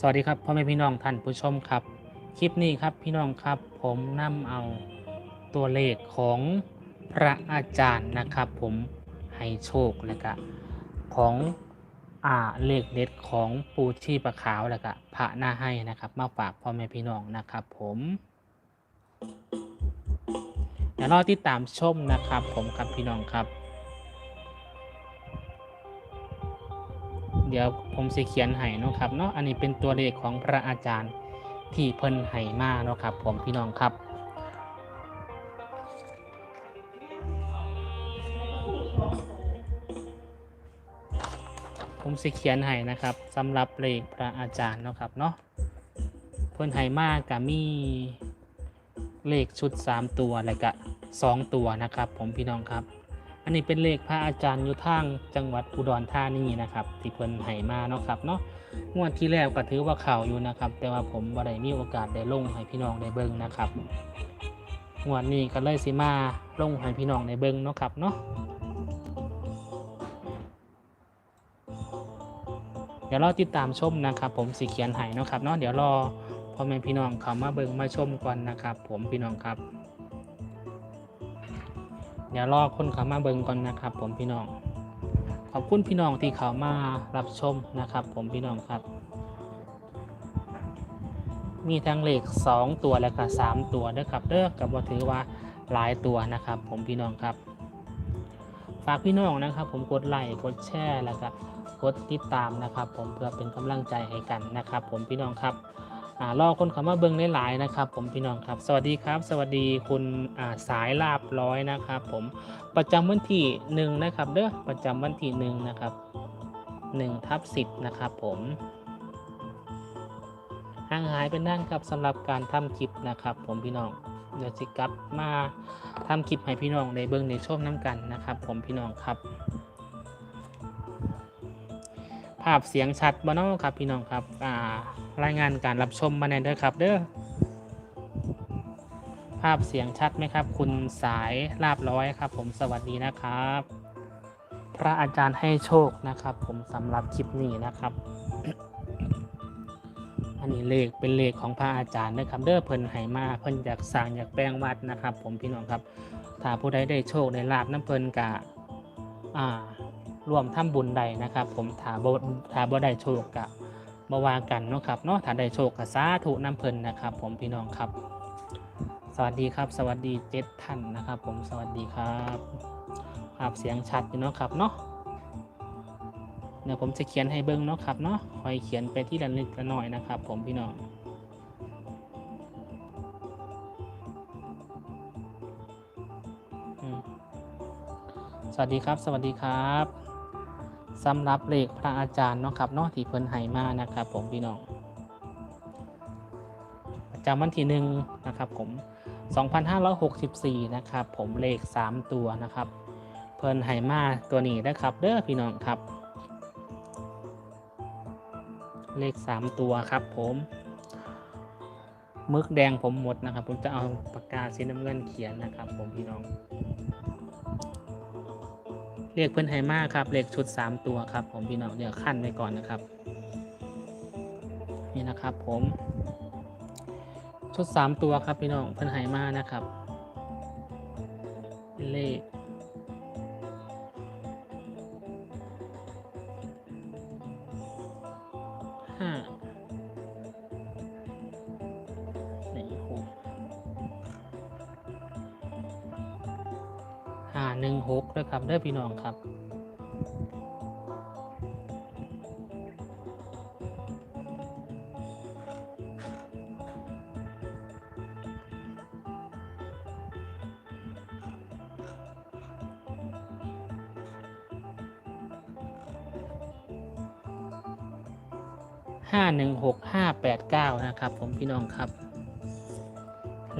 สวัสดีครับพ่อแม่พี่น้องท่านผู้ชมครับ คลิปนี้ครับพี่น้องครับผมนำเอาตัวเลขของพระอาจารย์นะครับ ผมให้โชคแล้วก็ของอ่าเลขเด็ดของปูชีประขาวแล้วก็พระหน้าให้นะครับ มาฝากพ่อแม่พี่น้องนะครับ ผมเดี๋ยวรอติดตามชมนะครับ ผมครับพี่น้องครับ เดี๋ยวผมสิเขียนให้นะครับเนาะอันนี้เป็นตัวเลขของพระอาจารย์ที่เพิ่นให้มาเนาะครับ ผมพี่น้องครับผมสิเขียนให้นะครับสำหรับเลขพระอาจารย์เนาะครับเนาะเพิ่นให้มากับมีเลขชุด 3 ตัวแล้วก็2ตัวนะครับ ผมพี่น้องครับ อันนี้เป็นเลขพระอาจารย์อยู่ทางจังหวัดอุดรธานีนะครับ ที่เพิ่นให้มาเนาะครับเนาะงวดที่แล้วก็ถือว่าเข่าอยู่นะครับ แต่ว่าผมบ่ได้มีโอกาสได้ลงให้พี่น้องได้เบิ่งนะครับงวดนี้ก็เลยสิมาลงให้พี่น้องได้เบิ่งเนาะครับเนาะเดี๋ยวรอติดตามชมนะครับ ผมสิเขียนให้เนาะครับเนาะเดี๋ยวรอพ่อแม่พี่น้องเขามาเบิ่งมาชมก่อนนะครับ ผมพี่น้องครับ เดี๋ยวรอคนเขามาเบิ่งก่อนนะครับ ผมพี่น้อง ขอบคุณพี่น้องที่เขามารับชมนะครับ ผมพี่น้องครับ มีทั้งเลข2ตัวและก็3ตัวด้วยครับเด้อกับว่าถือว่าหลายตัวนะครับ ผมพี่น้องครับ ฝากพี่น้องนะครับ ผมกดไลค์กดแชร์แล้วก็กดติดตามนะครับ ผมเพื่อเป็นกำลังใจให้กันนะครับ ผมพี่น้องครับ อ่ารอคนเขามาเบิ้งหลายๆนะครับ ผมพี่น้องครับ สวัสดีครับ สวัสดีคุณอ่าสายลาบร้อยนะครับ ผมประจำวันที่หนึ่งนะครับเด้อประจำวันที่หนึ่งนะครับหนึ่งทับสิบนะครับ ผมห่างหายเป็นนั่นครับสำหรับการทำคลิปนะครับ ผมพี่น้องเดี๋ยวสิกลับมาทำคลิปให้พี่น้องในเบิ้งในชมน้ำกันนะครับ ผมพี่น้องครับ ภาพเสียงชัดบ่เนาะครับพี่น้องครับอ่า รายงานการรับชมมาแน่ด้อครับ เด้อภาพเสียงชัดไหมครับ คุณสายลาบร้อยครับ ผมสวัสดีนะครับ พระอาจารย์ให้โชคนะครับ ผมสำหรับคลิปนี้นะครับ อันนี้เลขเป็นเลขของพระอาจารย์นะครับ เด้อเพิ่นให้มาเพิ่นอยากสร้างอยากแปลงวัดนะครับ ผมพี่น้องครับ ถ้าผู้ใดได้โชคได้ลาบน้ำเพิ่นกะอ่าร่วมทำบุญใดนะครับ ผมถาบ่ถาบ่ได้โชคกะ บว่ากันเนาะครับเนาะถ้าได้โชคกสาธุน้ำเพลินนะครับ ผมพี่น้องครับ สวัสดีครับ สวัสดีเจ็ดท่านนะครับ ผมสวัสดีครับภาพเสียงชัดอยู่เนาะครับเนาะเดี๋ยวผมจะเขียนให้เบิ้งเนาะครับเนาะคอยเขียนไปที่ละนิดละหน่อยนะครับ ผมพี่น้องสวัสดีครับ สวัสดีครับ สำหรับเลขพระอาจารย์เนาะครับเนาะที่เพิ่นให้มานะครับ ผมพี่น้องประจำวันที่หนึ่งนะครับผม 2564 นะครับ ผมเลข 3 ตัวนะครับ เพิ่นให้มาตัวนี้นะครับ เด้อพี่น้องครับ เลข 3 ตัวครับผมมึกแดงผมหมดนะครับ ผมจะเอาปากกาสีน้ำเงินเขียนนะครับ ผมพี่น้อง เลขเพิ่นไฮมาครับเลขชุด 3 ตัวครับ ผมพี่น้องเดี๋ยวขั้นไว้ก่อนนะครับ นี่นะครับ ผมชุด 3 ตัวครับพี่น้องเพิ่นไฮมานะครับ เลข นึ่งหกด้วยครับเด้อพี่น้องครับห้าหนึ่งหกห้าแปดเก้านะครับ ผมพี่น้องครับ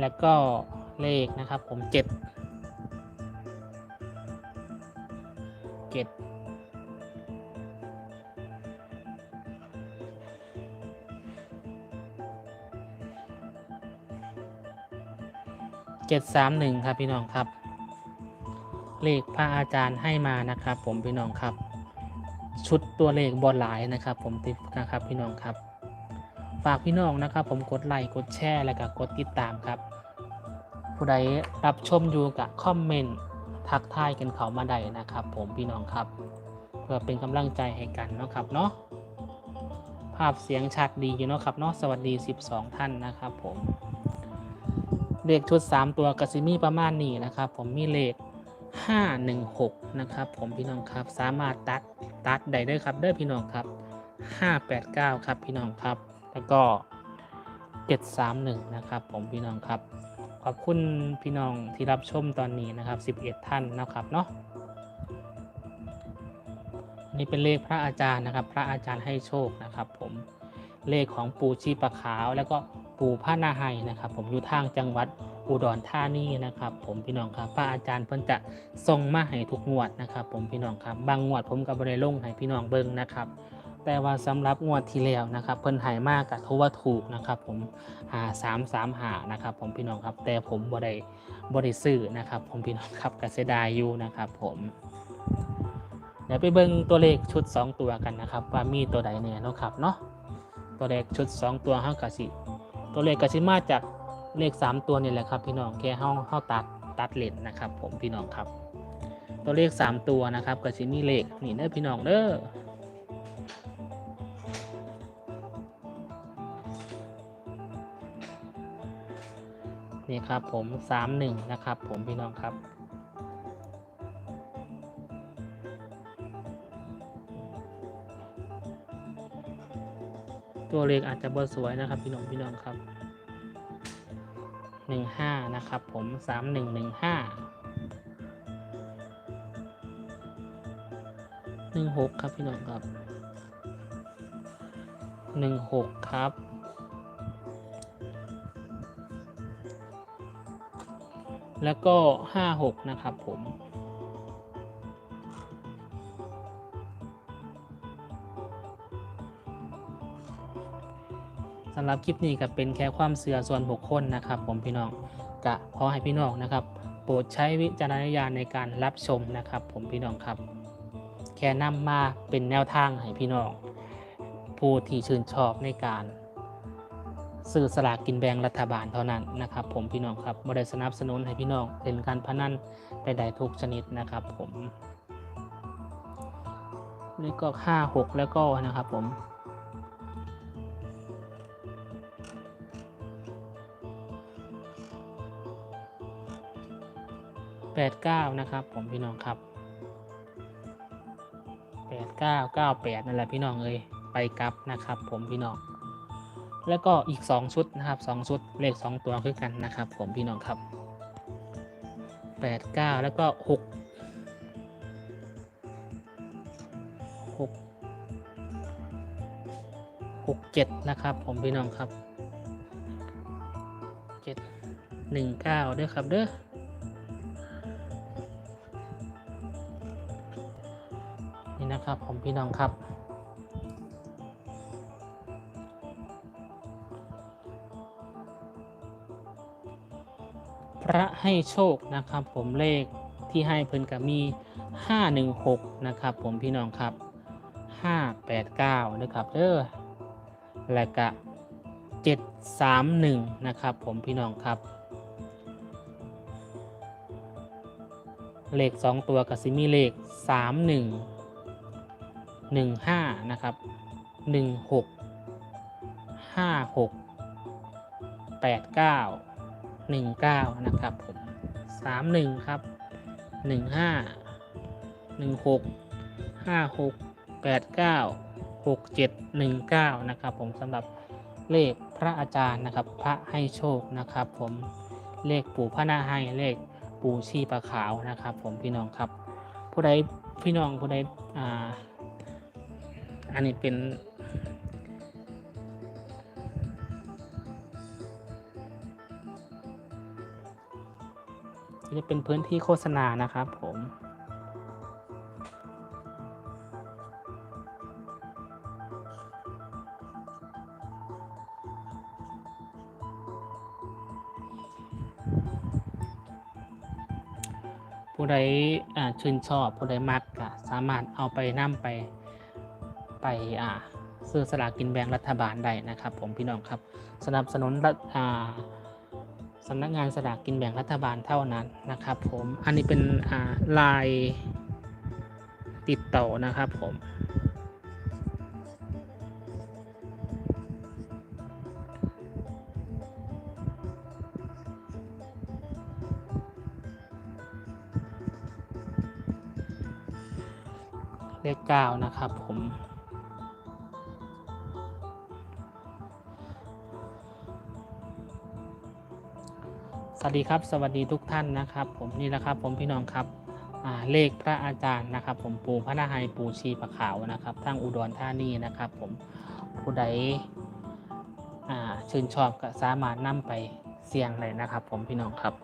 แล้วก็เลขนะครับ ผมเจ็ด เจ็ดเจ็ดสามหนึ่งครับพี่น้องครับ เลขพระอาจารย์ให้มานะครับ ผมพี่น้องครับ ชุดตัวเลขบอลหลายนะครับ ผมติดนะครับพี่น้องครับ ฝากพี่น้องนะครับ ผมกดไลค์กดแชร์แล้วก็กดติดตามครับ ผู้ใดรับชมอยู่กับคอมเมนต์ ทักทายกันเขามาได้นะครับ ผมพี่น้องครับ เพื่อเป็นกำลังใจให้กันเนาะครับเนาะภาพเสียงชัดดีอยู่เนาะครับเนาะสวัสดี 12 ท่านนะครับ ผมเลขชุด 3 ตัวกสิมีประมาณนี้นะครับ ผมมีเลข516นะครับ ผมพี่น้องครับสามารถตัดตัดได้ด้วยครับเด้อพี่น้องครับ 589 ครับพี่น้องครับ แล้วก็ 731 นะครับ ผมพี่น้องครับ ขอบคุณพี่น้องที่รับชมตอนนี้นะครับ 11 ท่านนะครับเนาะนี่เป็นเลขพระอาจารย์นะครับ พระอาจารย์ให้โชคนะครับ ผมเลขของปู่ชีปะขาวแล้วก็ปู่พระนาไฮนะครับ ผมอยู่ทางจังหวัดอุดรธานีนะครับ ผมพี่น้องครับพระอาจารย์เพิ่นจะส่งมาให้ทุกงวดนะครับ ผมพี่น้องครับบางงวดผมก็บ่ได้ลงให้พี่น้องเบิ่งนะครับ แต่ว่าสำหรับงวดที่แล้วนะครับ เพิ่นหายมากกับทว่าถูกนะครับผมหาสามสามหานะครับ ผมพี่น้องครับ แต่ผมบ่ได้บ่ได้ซื้อนะครับ ผมพี่น้องครับก็เสดายอยู่นะครับผมเดี๋ยวไปเบิ่งตัวเลขชุด 2 ตัวกันนะครับ ว่ามีตัวใดเนี่ยนะครับเนาะตัวเลขชุด 2 ตัวเฮากสิตัวเลขกสิมาจากเลข 3 ตัวนี่แหละครับ พี่น้องแค่เฮาเฮาตัดตัดเลนนะครับ ผมพี่น้องครับ ตัวเลข 3 ตัวนะครับกสิมีเลขนี่เด้อพี่น้องเด้อ ครับผม31นะครับผมพี่น้องครับตัวเลขอาจจะบสวยนะครับ พี่น้องพี่น้องครับ 15 นะครับผม 3115 16 ครับพี่น้องครับ 16 ครับ แล้วก็ 56 นะครับผม สำหรับคลิปนี้ก็เป็นแค่ความเสื่อส่วนบุคคลนะครับผมพี่น้องกะขอให้พี่น้องนะครับ โปรดใช้วิจารณญาณในการรับชมนะครับ ผมพี่น้องครับ แค่นำมาเป็นแนวทางให้พี่น้องผู้ที่ชื่นชอบในการ ซื้อสลากกินแบ่งรัฐบาลเท่านั้นนะครับ ผมพี่น้องครับบริสนับสนุนให้พี่น้องเล่นการพนันใดๆทุกชนิดนะครับ ผมนี่ก็ห้าหกแล้วก็นะครับผมแปดเก้านะครับ ผมพี่น้องครับแปดเก้าเก้าแปดนั่นแหละพี่น้องเอ้ยไปกลับนะครับ ผมพี่น้อง แล้วก็อีก 2 ชุดนะครับ2ชุดเลข 2 ตัวคือกันนะครับ ผมพี่น้องครับ 8 9 แล้วก็ 6 6 6 7 นะครับ ผมพี่น้องครับ 7 1 9ด้วยครับเด้อนี่นะครับผมพี่น้องครับ ระให้โชคนะครับ ผมเลขที่ให้เพิ่นกับมี 516 นะครับ ผมพี่น้องครับ 589นะครับเด้อและก็731 นะครับ ผมพี่น้องครับเลข 2 ตัวกับซิมีเลข 31 15 นะครับ 16 56 89 หนึ่งเก้านะครับผมสามหนึ่งครับหนึ่งห้าหนึ่งหกห้าหกแปดเก้าหกเจ็ดหนึ่งเก้านะครับผมสำหรับเลขพระอาจารย์นะครับ พระให้โชคนะครับ ผมเลขปู่พระนาให้เลขปู่ชีปะขาวนะครับ ผมพี่น้องครับ ผู้ใดพี่น้องผู้ใดอ่าอันนี้เป็น จะเป็นพื้นที่โฆษณานะครับผมผู้ใดชื่นชอบผู้ใดมักก็สามารถเอาไปนำไปไปอ่าซื้อสลากกินแบ่งรัฐบาลได้นะครับ ผมพี่น้องครับ สนับสนุนรัฐอ่า สำนักงานสลากกินแบ่งรัฐบาลเท่านั้นนะครับผมอันนี้เป็นลายติดต่อนะครับผมเลขเก้านะครับผม สวัสดีครับ สวัสดีทุกท่านนะครับ ผมนี่แหละครับ ผมพี่น้องครับเลขพระอาจารย์นะครับ ผมปู่พระนาไฮปู่ชีปะขาวนะครับทางอุดรธานีนะครับ ผมผู้ใดชื่นชอบก็สามารถนำไปเสี่ยงเลยนะครับ ผมพี่น้องครับ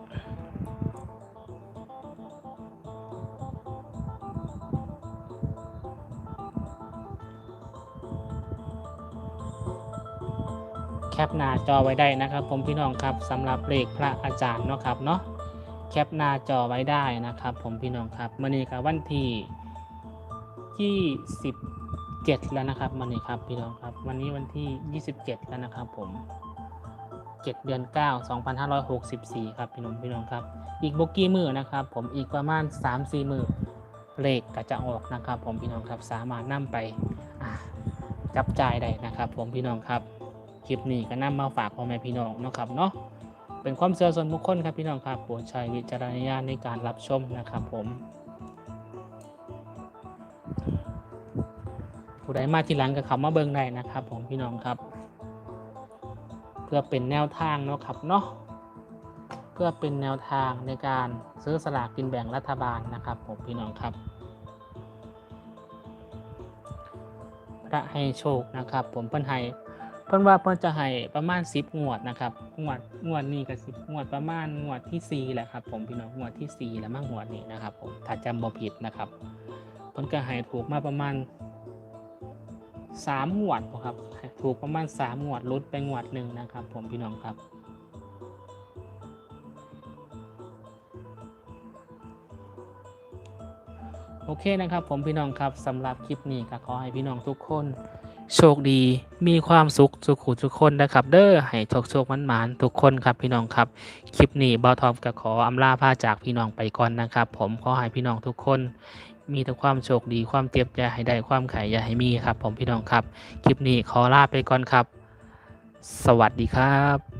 แคปหน้าจอไว้ได้นะครับ ผมพี่น้องครับสำหรับเลขพระอาจารย์เนาะครับเนาะแคปหน้าจอไว้ได้นะครับ ผมพี่น้องครับมันนี้ครับวันที่ 27 แล้วนะครับมันนี้ครับพี่น้องครับ วันนี้วันที่ 27 แล้วนะครับ ผม7เดือน 9 2564 ครับพี่น้องพี่น้องครับ อีกบกี้มือนะครับ ผมอีกประมาณ 3-4 มือเลขก็จะออกนะครับ ผมพี่น้องครับสามารถนำไปจับจ่ายได้นะครับ ผมพี่น้องครับ คลิปนี้ก็นำมาฝากพ่อแม่พี่น้องเนาะครับเนาะเป็นความเชื่อส่วนบุคคลครับพี่น้องครับโปรดใช้วิจารณญาณในการรับชมนะครับผมผู้ใดมาทีหลังก็เข้ามาเบิ่งได้นะครับ ผมพี่น้องครับ เพื่อเป็นแนวทางเนาะครับเนาะเพื่อเป็นแนวทางในการซื้อสลากกินแบ่งรัฐบาลนะครับผมพี่น้องครับพระให้โชคนะครับ ผมเพิ่นให้ เพิ่นว่าเพิ่นจะให้ประมาณ10งวดนะครับงวดงวดนี้ก็10งวดประมาณงวดที่4แหละครับ ผมพี่น้องงวดที่4แล้วมั่งงวดนี้นะครับ ผมถ้าจำบ่ผิดนะครับเพิ่นก็ให้ถูกมาประมาณ3งวดครับถูกประมาณ3งวดลดไปงวดหนึ่งนะครับ ผมพี่น้องครับโอเคนะครับผมพี่น้องครับสำหรับคลิปนี้ก็ขอให้พี่น้องทุกคน โชคดีมีความสุขสุขุทุกคนนะครับ เด้อให้โชคโชคมันหมานทุกคนครับพี่น้องครับคลิปนี้บอทอมก็ขออำลาพาจากพี่น้องไปก่อนนะครับ ผมขอให้พี่น้องทุกคน มีแต่ความโชคดีความเจ็บอย่าให้ได้ความไข่อย่าให้มีครับ ผมพี่น้องครับ คลิปนี้ขอลาไปก่อนครับ สวัสดีครับ